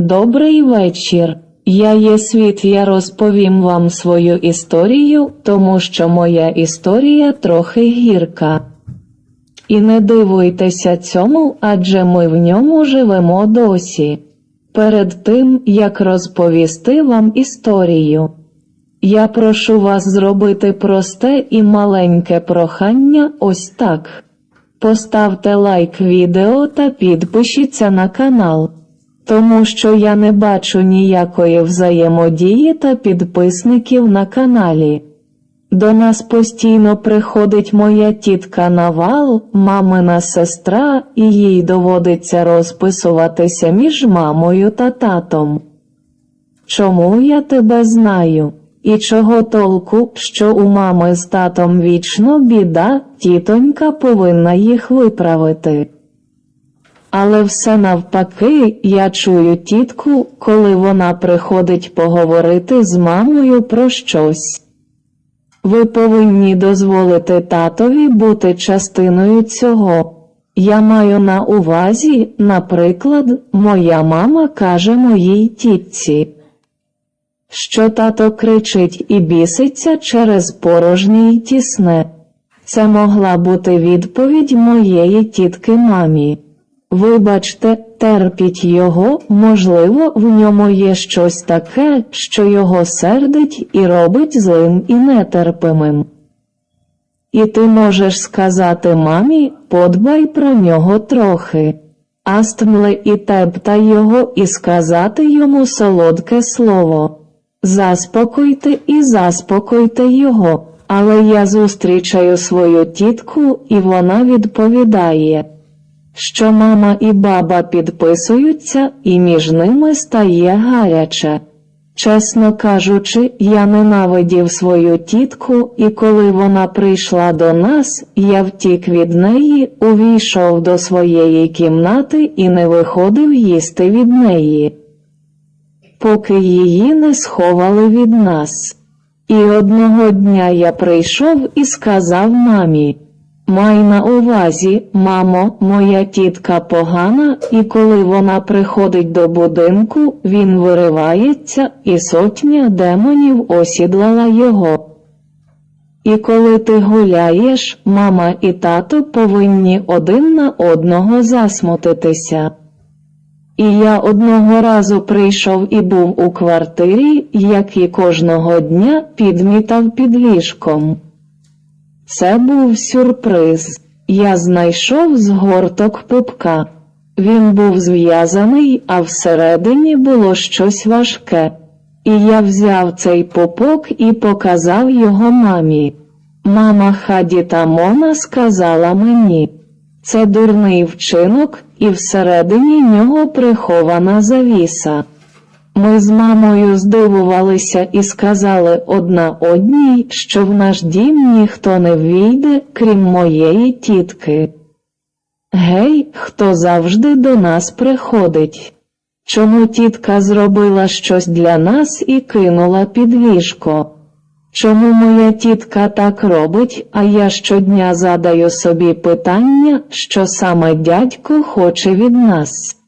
Добрий вечір. Я є світ, я розповім вам свою історію, тому що моя історія трохи гірка. І не дивуйтеся цьому, адже ми в ньому живемо досі. Перед тим, як розповісти вам історію, я прошу вас зробити просте і маленьке прохання ось так. Поставте лайк відео та підпишіться на канал, тому що я не бачу ніякої взаємодії та підписників на каналі. До нас постійно приходить моя тітка Навал, мамина сестра, і їй доводиться розписуватися між мамою та татом. Чому я тебе знаю? І чого толку, що у мами з татом вічно біда, тітонька повинна їх виправити. Але все навпаки, я чую тітку, коли вона приходить поговорити з мамою про щось. Ви повинні дозволити татові бути частиною цього. Я маю на увазі, наприклад, моя мама каже моїй тітці, що тато кричить і біситься через порожнє й тісне. Це могла бути відповідь моєї тітки мамі. Вибачте, терпіть його, можливо, в ньому є щось таке, що його сердить і робить злим і нетерпимим. І ти можеш сказати мамі, подбай про нього трохи, астмле і тепта його і сказати йому солодке слово. Заспокойте і заспокойте його, але я зустрічаю свою тітку, і вона відповідає що мама і баба підписуються, і між ними стає гаряче. Чесно кажучи, я ненавидів свою тітку, і коли вона прийшла до нас, я втік від неї, увійшов до своєї кімнати і не виходив їсти від неї, поки її не сховали від нас. І одного дня я прийшов і сказав мамі. Май на увазі, мамо, моя тітка погана, і коли вона приходить до будинку, він виривається, і сотня демонів осідлала його. І коли ти гуляєш, мама і тато повинні один на одного засмутитися. І я одного разу прийшов і був у квартирі, як і кожного дня підмітав під ліжком. Це був сюрприз. Я знайшов згорток пупка. Він був зв'язаний, а всередині було щось важке. І я взяв цей пупок і показав його мамі. Мама Хаді та Мона сказала мені, це дурний вчинок, і всередині нього прихована завіса. Ми з мамою здивувалися і сказали одна одній, що в наш дім ніхто не ввійде, крім моєї тітки. Гей, хто завжди до нас приходить? Чому тітка зробила щось для нас і кинула під ліжко? Чому моя тітка так робить, а я щодня задаю собі питання, що саме дядько хоче від нас?